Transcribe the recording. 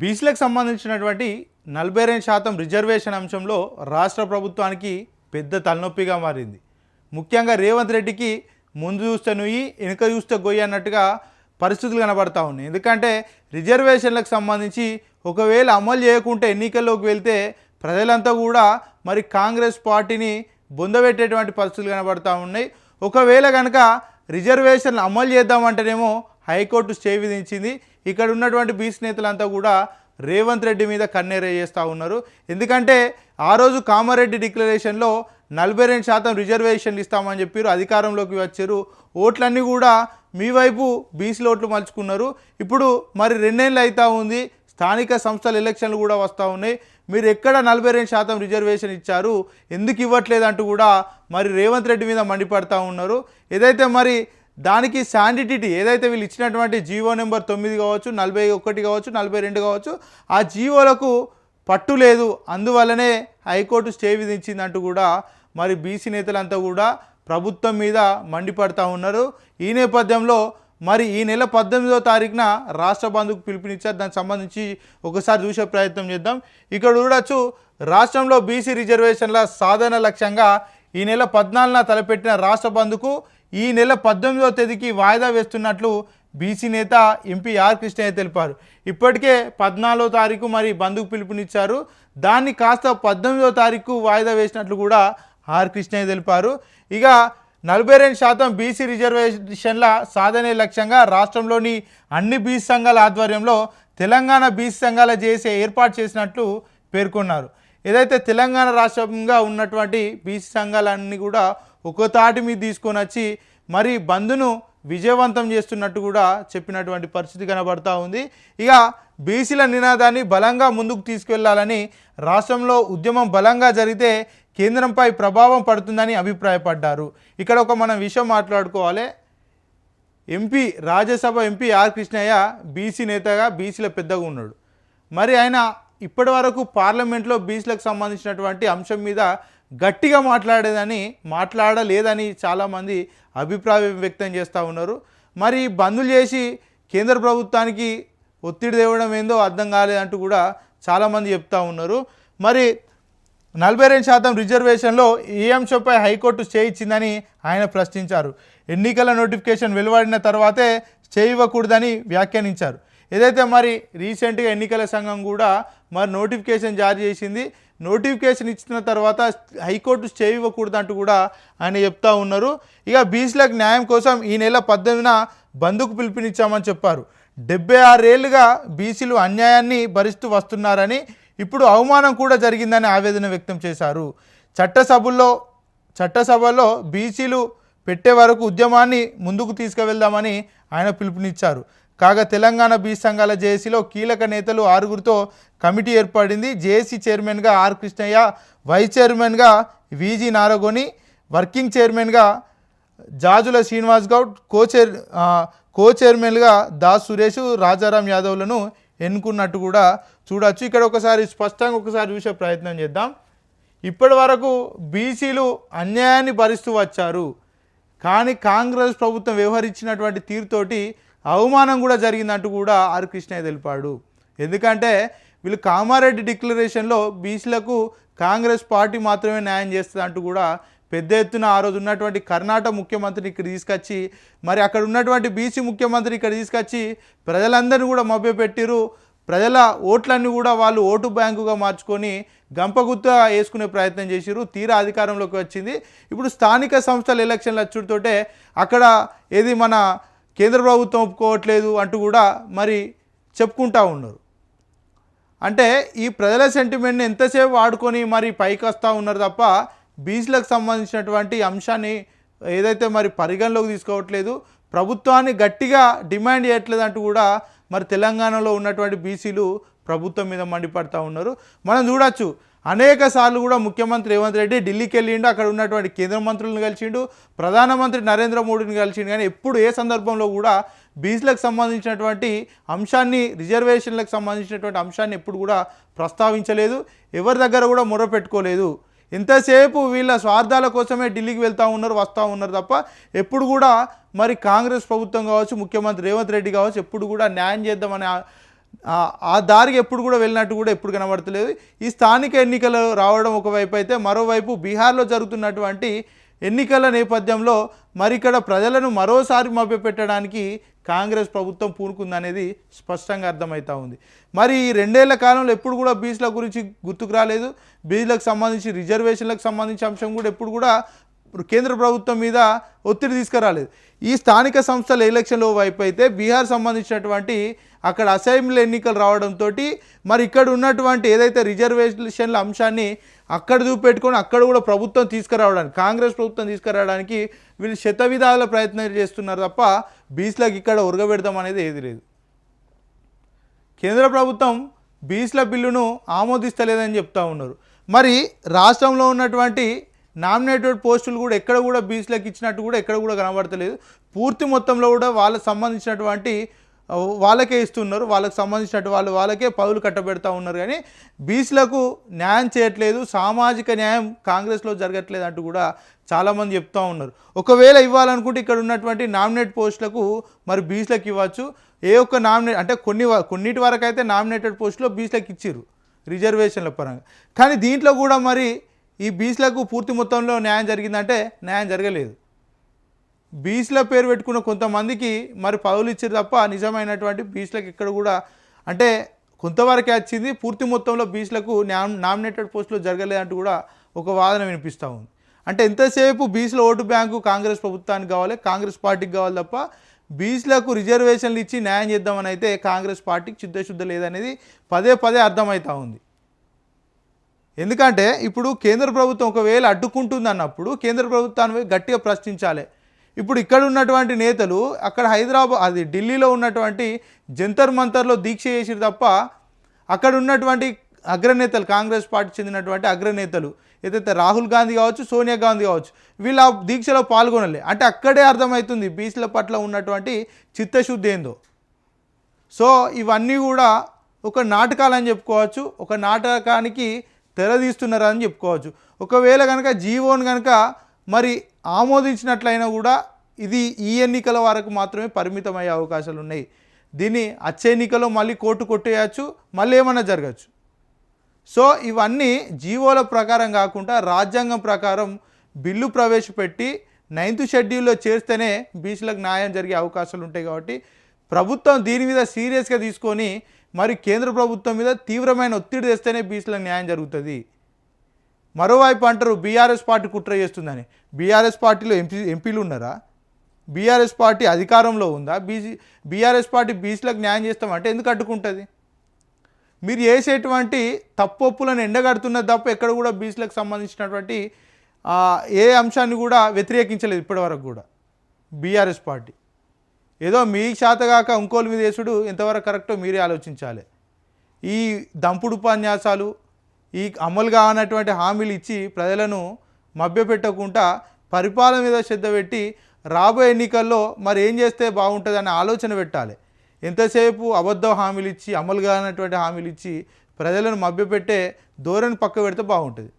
బీసీలకు సంబంధించినటువంటి నలభై రెండు శాతం రిజర్వేషన్ అంశంలో రాష్ట్ర ప్రభుత్వానికి పెద్ద తలనొప్పిగా మారింది. ముఖ్యంగా రేవంత్ రెడ్డికి ముందు చూస్తే నుయ్యి వెనుక చూస్తే గొయ్యి అన్నట్టుగా పరిస్థితులు కనబడతా ఉన్నాయి. ఎందుకంటే రిజర్వేషన్లకు సంబంధించి ఒకవేళ అమలు చేయకుంటే ఎన్నికల్లోకి వెళ్తే ప్రజలంతా కూడా మరి కాంగ్రెస్ పార్టీని బొందబెట్టేటువంటి పరిస్థితులు కనబడతా ఉన్నాయి. ఒకవేళ కనుక రిజర్వేషన్లు అమలు చేద్దామంటేనేమో హైకోర్టు స్టే విధించింది. ఇక్కడ ఉన్నటువంటి బీసీ నేతలంతా కూడా రేవంత్ రెడ్డి మీద కన్నేరే చేస్తూ ఉన్నారు. ఎందుకంటే ఆ రోజు కామారెడ్డి డిక్లరేషన్లో నలభై రెండు శాతం రిజర్వేషన్లు ఇస్తామని చెప్పారు. అధికారంలోకి వచ్చారు. ఓట్లన్నీ కూడా మీ వైపు బీసీల ఓట్లు మలుచుకున్నారు. ఇప్పుడు మరి రెండేళ్ళు అవుతూ ఉంది. స్థానిక సంస్థల ఎలక్షన్లు కూడా వస్తూ ఉన్నాయి. మీరు ఎక్కడ నలభై రెండు శాతం రిజర్వేషన్ ఇచ్చారు? ఎందుకు ఇవ్వట్లేదంటూ కూడా మరి రేవంత్ రెడ్డి మీద మండిపడతా ఉన్నారు. ఏదైతే మరి దానికి శాండిటీ ఏదైతే వీళ్ళు ఇచ్చినటువంటి జీవో నెంబర్ తొమ్మిది కావచ్చు నలభై ఒకటి కావచ్చు నలభై రెండు కావచ్చు ఆ జీవోలకు పట్టు లేదు. అందువల్లనే హైకోర్టు స్టే విధించిందంటూ కూడా మరి బీసీ నేతలంతా కూడా ప్రభుత్వం మీద మండిపడతా ఉన్నారు. ఈ నేపథ్యంలో మరి ఈ నెల పద్దెనిమిదో తారీఖున రాష్ట్ర బంధుకు పిలుపునిచ్చారు. దానికి సంబంధించి ఒకసారి చూసే ప్రయత్నం చేద్దాం. ఇక్కడ చూడొచ్చు రాష్ట్రంలో బీసీ రిజర్వేషన్ల సాధన లక్ష్యంగా ఈ నెల పద్నాలుగున తలపెట్టిన రాష్ట్ర బంధుకు ఈ నెల పద్దెనిమిదవ తేదీకి వాయిదా వేస్తున్నట్లు బీసీ నేత ఎంపీ ఆర్ కృష్ణయ్య తెలిపారు. ఇప్పటికే పద్నాలుగో తారీఖు మరి బంధుకు పిలుపునిచ్చారు. దాన్ని కాస్త పద్దెనిమిదవ తారీఖు వాయిదా వేసినట్లు కూడా ఆర్ కృష్ణయ్య తెలిపారు. ఇక నలభై రెండు శాతం బీసీ రిజర్వేషన్ల సాధనే లక్ష్యంగా రాష్ట్రంలోని అన్ని బీసీ సంఘాల ఆధ్వర్యంలో తెలంగాణ బీసీ సంఘాల చేసే ఏర్పాటు చేసినట్లు పేర్కొన్నారు. ఏదైతే తెలంగాణ రాష్ట్రంగా ఉన్నటువంటి బీసీ సంఘాలన్నీ కూడా ఒక్కో తాటి మీద తీసుకొని వచ్చి మరి బంద్ను విజయవంతం చేస్తున్నట్టు కూడా చెప్పినటువంటి పరిస్థితి కనబడతా ఉంది. ఇక బీసీల నినాదాన్ని బలంగా ముందుకు తీసుకెళ్ళాలని రాష్ట్రంలో ఉద్యమం బలంగా జరిగితే కేంద్రంపై ప్రభావం పడుతుందని అభిప్రాయపడ్డారు. ఇక్కడ ఒక మనం విషయం మాట్లాడుకోవాలి. MP Rajya Sabha MP R Krishnaiah BC నేతగా బీసీల పెద్దగా ఉన్నాడు. మరి ఆయన ఇప్పటి వరకు పార్లమెంట్లో బీసీలకు సంబంధించినటువంటి అంశం మీద గట్టిగా మాట్లాడేదని మాట్లాడలేదని చాలామంది అభిప్రాయం వ్యక్తం చేస్తూ ఉన్నారు. మరి బంధులు చేసి కేంద్ర ప్రభుత్వానికి ఒత్తిడి తేవడం ఏందో అర్థం కాలేదంటూ కూడా చాలామంది చెప్తా ఉన్నారు. మరి నలభై రెండు శాతం రిజర్వేషన్లో ఏ అంశంపై హైకోర్టు స్టే ఇచ్చిందని ఆయన ప్రశ్నించారు. ఎన్నికల నోటిఫికేషన్ వెలువడిన తర్వాతే స్టే ఇవ్వకూడదని వ్యాఖ్యానించారు. ఏదైతే మరి రీసెంట్గా ఎన్నికల సంఘం కూడా మరి నోటిఫికేషన్ జారీ చేసింది నోటిఫికేషన్ ఇచ్చిన తర్వాత హైకోర్టు స్టే ఇవ్వకూడదంటూ కూడా ఆయన చెప్తా ఉన్నారు. ఇక బీసీలకు న్యాయం కోసం ఈ నెల పద్దెనిమిదిన బంధుకు పిలుపునిచ్చామని చెప్పారు. డెబ్బై ఆరేళ్ళుగా బీసీలు అన్యాయాన్ని భరిస్తూ వస్తున్నారని ఇప్పుడు అవమానం కూడా జరిగిందని ఆవేదన వ్యక్తం చేశారు. చట్టసభల్లో చట్టసభలో బీసీలు పెట్టే వరకు ఉద్యమాన్ని ముందుకు తీసుకువెళ్దామని ఆయన పిలుపునిచ్చారు. కాగా తెలంగాణ బీసీ సంఘాల జేఏసీలో కీలక నేతలు ఆరుగురితో కమిటీ ఏర్పడింది. జేఏసీ చైర్మన్గా ఆర్ కృష్ణయ్య వైస్ చైర్మన్గా విజి నారగోని వర్కింగ్ చైర్మన్గా Jajula Srinivas Goud co chair co చైర్మన్గా దాస్ సురేష్ రాజారాం యాదవ్లను ఎన్నుకున్నట్టు కూడా చూడొచ్చు. ఇక్కడ ఒకసారి స్పష్టంగా ఒకసారి చూసే ప్రయత్నం చేద్దాం. ఇప్పటి వరకు బీసీలు అన్యాయాన్ని భరిస్తూ వచ్చారు. కానీ కాంగ్రెస్ ప్రభుత్వం వ్యవహరించినటువంటి తీరుతోటి అవమానం కూడా జరిగిందంటూ కూడా ఆర్ కృష్ణయ్య తెలిపాడు. ఎందుకంటే వీళ్ళు కామారెడ్డి డిక్లరేషన్లో బీసీలకు కాంగ్రెస్ పార్టీ మాత్రమే న్యాయం చేస్తుంది అంటూ కూడా పెద్ద ఎత్తున ఆ రోజు ఉన్నటువంటి కర్ణాటక ముఖ్యమంత్రిని ఇక్కడ తీసుకొచ్చి మరి అక్కడ ఉన్నటువంటి బీసీ ముఖ్యమంత్రి ఇక్కడ తీసుకొచ్చి ప్రజలందరినీ కూడా మభ్యపెట్టిరు ప్రజల ఓట్లన్నీ కూడా వాళ్ళు ఓటు బ్యాంకుగా మార్చుకొని గంపగుత్త వేసుకునే ప్రయత్నం చేసిరు తీరా అధికారంలోకి వచ్చింది. ఇప్పుడు స్థానిక సంస్థల ఎలక్షన్లు వచ్చుడుతోటే అక్కడ ఏది మన కేంద్ర ప్రభుత్వం ఒప్పుకోవట్లేదు అంటూ కూడా మరి చెప్పుకుంటా ఉన్నారు. అంటే ఈ ప్రజల సెంటిమెంట్ని ఎంతసేపు వాడుకొని మరి పైకి వస్తూ ఉన్నారు తప్ప బీసీలకు సంబంధించినటువంటి అంశాన్ని ఏదైతే మరి పరిగణలోకి తీసుకోవట్లేదు ప్రభుత్వాన్ని గట్టిగా డిమాండ్ చేయట్లేదు అంటూ కూడా మరి తెలంగాణలో ఉన్నటువంటి బీసీలు ప్రభుత్వం మీద మండిపడతా ఉన్నారు. మనం చూడొచ్చు అనేక సార్లు కూడా ముఖ్యమంత్రి రేవంత్ రెడ్డి ఢిల్లీకి వెళ్ళిండు అక్కడ ఉన్నటువంటి కేంద్ర మంత్రులను కలిసిండు ప్రధానమంత్రి నరేంద్ర మోడీని కలిసిండు. కానీ ఎప్పుడు ఏ సందర్భంలో కూడా బీసీలకు సంబంధించినటువంటి అంశాన్ని రిజర్వేషన్లకు సంబంధించినటువంటి అంశాన్ని ఎప్పుడు కూడా ప్రస్తావించలేదు. ఎవరి దగ్గర కూడా మొర పెట్టుకోలేదు ఎంతసేపు వీళ్ళ స్వార్థాల కోసమే ఢిల్లీకి వెళ్తూ ఉన్నారు వస్తూ ఉన్నారు తప్ప ఎప్పుడు కూడా మరి కాంగ్రెస్ ప్రభుత్వం కావచ్చు ముఖ్యమంత్రి రేవంత్ రెడ్డి కావచ్చు ఎప్పుడు కూడా న్యాయం చేద్దామనే ఆ- దారికి ఎప్పుడు కూడా వెళ్ళినట్టు కూడా ఎప్పుడు కనబడతలేదు. ఈ స్థానిక ఎన్నికలు రావడం ఒకవైపు అయితే మరోవైపు బీహార్లో జరుగుతున్నటువంటి ఎన్నికల నేపథ్యంలో మరి ఇక్కడ ప్రజలను మరోసారి మభ్యపెట్టడానికి కాంగ్రెస్ ప్రభుత్వం పూనుకుందనేది స్పష్టంగా అర్థమవుతా ఉంది. మరి ఈ రెండేళ్ళ కాలంలో ఎప్పుడు కూడా బీచ్ల గురించి గుర్తుకు రాలేదు. బీచ్లకు సంబంధించి రిజర్వేషన్లకు సంబంధించి అంశం కూడా ఎప్పుడు కూడా కేంద్ర ప్రభుత్వం మీద ఒత్తిడి తీసుకురాలేదు. ఈ స్థానిక సంస్థల ఎలక్షన్లో వైపు అయితే బీహార్ సంబంధించినటువంటి అక్కడ అసెంబ్లీ ఎన్నికలు రావడంతో మరి ఇక్కడ ఉన్నటువంటి ఏదైతే రిజర్వేషన్ల అంశాన్ని అక్కడ చూపెట్టుకొని అక్కడ కూడా ప్రభుత్వం తీసుకురావడానికి కాంగ్రెస్ ప్రభుత్వం తీసుకురావడానికి వీళ్ళు శత విధాల ప్రయత్నం చేస్తున్నారు తప్ప బీచ్లకు ఇక్కడ ఉరగబెడదాం అనేది ఏది లేదు. కేంద్ర ప్రభుత్వం బీచ్ల బిల్లును ఆమోదిస్తలేదని చెప్తా ఉన్నారు. మరి రాష్ట్రంలో ఉన్నటువంటి నామినేటెడ్ పోస్టులు కూడా ఎక్కడ కూడా బీసీలకు ఇచ్చినట్టు కూడా ఎక్కడ కూడా కనబడతలేదు. పూర్తి మొత్తంలో కూడా వాళ్ళకి సంబంధించినటువంటి వాళ్ళకే ఇస్తున్నారు. వాళ్ళకి సంబంధించినట్టు వాళ్ళు వాళ్ళకే పదులు కట్టబెడతా ఉన్నారు. కానీ బీచ్లకు న్యాయం చేయట్లేదు. సామాజిక న్యాయం కాంగ్రెస్లో జరగట్లేదు అంటూ కూడా చాలామంది చెప్తా ఉన్నారు. ఒకవేళ ఇవ్వాలనుకుంటే ఇక్కడ ఉన్నటువంటి నామినేట్ పోస్టులకు మరి బీసీలకు ఇవ్వచ్చు. ఏ ఒక్క నామినేట్ అంటే కొన్ని వ- కొన్నిటి వరకు అయితే నామినేటెడ్ పోస్టులో బీసీలకు ఇచ్చిర్రు రిజర్వేషన్ల పరంగా. కానీ దీంట్లో కూడా మరి ఈ బీచ్లకు పూర్తి మొత్తంలో న్యాయం జరిగిందంటే న్యాయం జరగలేదు. బీసీల పేరు పెట్టుకున్న కొంతమందికి మరి పదవులు ఇచ్చారు తప్ప నిజమైనటువంటి బీచ్లకు ఇక్కడ కూడా అంటే కొంతవరకే వచ్చింది. పూర్తి మొత్తంలో బీచ్లకు నామినేటెడ్ పోస్టులు జరగలేదంటూ కూడా ఒక వాదన వినిపిస్తూ ఉంది. అంటే ఎంతసేపు బీసీల ఓటు బ్యాంకు కాంగ్రెస్ ప్రభుత్వానికి కావాలి కాంగ్రెస్ పార్టీకి కావాలి తప్ప బీచ్లకు రిజర్వేషన్లు ఇచ్చి న్యాయం చేద్దామని అయితే కాంగ్రెస్ పార్టీకి చిత్తశుద్ధ లేదనేది పదే పదే అర్థమవుతూ ఉంది. ఎందుకంటే ఇప్పుడు కేంద్ర ప్రభుత్వం ఒకవేళ అడ్డుకుంటుంది అన్నప్పుడు కేంద్ర ప్రభుత్వాన్ని గట్టిగా ప్రశ్నించాలి. ఇప్పుడు ఇక్కడ ఉన్నటువంటి నేతలు అక్కడ హైదరాబాద్ అది ఢిల్లీలో ఉన్నటువంటి జంతర్ మంతర్లో దీక్ష చేసిరు తప్ప అక్కడ ఉన్నటువంటి అగ్రనేతలు కాంగ్రెస్ పార్టీ చెందినటువంటి అగ్రనేతలు ఏదైతే రాహుల్ గాంధీ కావచ్చు సోనియా గాంధీ కావచ్చు వీళ్ళు ఆ దీక్షలో పాల్గొనలే. అంటే అక్కడే అర్థమవుతుంది బీచ్ల పట్ల ఉన్నటువంటి చిత్తశుద్ధి ఏందో. సో ఇవన్నీ కూడా ఒక నాటకాలని చెప్పుకోవచ్చు. ఒక నాటకానికి తెరదీస్తున్నారని చెప్పుకోవచ్చు. ఒకవేళ కనుక జీవోని కనుక మరి ఆమోదించినట్లయినా కూడా ఇది ఈ ఎన్నికల వరకు మాత్రమే పరిమితమయ్యే అవకాశాలు ఉన్నాయి. దీన్ని వచ్చే ఎన్నికలో మళ్ళీ కోర్టు కొట్టేయచ్చు మళ్ళీ ఏమన్నా జరగచ్చు. సో ఇవన్నీ జీవోల ప్రకారం కాకుండా రాజ్యాంగం ప్రకారం బిల్లు ప్రవేశపెట్టి నైన్త్ షెడ్యూల్లో చేస్తేనే బీచ్లకు న్యాయం జరిగే అవకాశాలు ఉంటాయి కాబట్టి ప్రభుత్వం దీని మీద సీరియస్గా తీసుకొని మరి కేంద్ర ప్రభుత్వం మీద తీవ్రమైన ఒత్తిడి తెస్తేనే బీసీలకు న్యాయం జరుగుతుంది. మరోవైపు అంటారు బీఆర్ఎస్ పార్టీ కుట్ర చేస్తుందని. బీఆర్ఎస్ పార్టీలో ఎంపీ ఎంపీలు ఉన్నారా? బీఆర్ఎస్ పార్టీ అధికారంలో ఉందా? బీసీ బీఆర్ఎస్ పార్టీ బీచ్లకు న్యాయం చేస్తామంటే ఎందుకు అడ్డుకుంటుంది? మీరు చేసేటువంటి తప్పొప్పులను ఎండగడుతున్నది తప్ప ఎక్కడ కూడా బీచ్లకు సంబంధించినటువంటి ఏ అంశాన్ని కూడా వ్యతిరేకించలేదు ఇప్పటివరకు కూడా బీఆర్ఎస్ పార్టీ. ఏదో మీ శాతగాక ఇంకోలు మీద వేసుడు ఎంతవరకు కరెక్టో మీరే ఆలోచించాలి. ఈ దంపుడు ఉపన్యాసాలు ఈ అమలు కానటువంటి హామీలు ఇచ్చి ప్రజలను మభ్యపెట్టకుండా పరిపాలన మీద శ్రద్ధ పెట్టి రాబోయే ఎన్నికల్లో మరి ఏం చేస్తే బాగుంటుంది అనే ఆలోచన పెట్టాలి. ఎంతసేపు అబద్ధ హామీలు ఇచ్చి అమలు కానటువంటి హామీలు ఇచ్చి ప్రజలను మభ్యపెట్టే ధోరణి పక్క పెడితే బాగుంటుంది.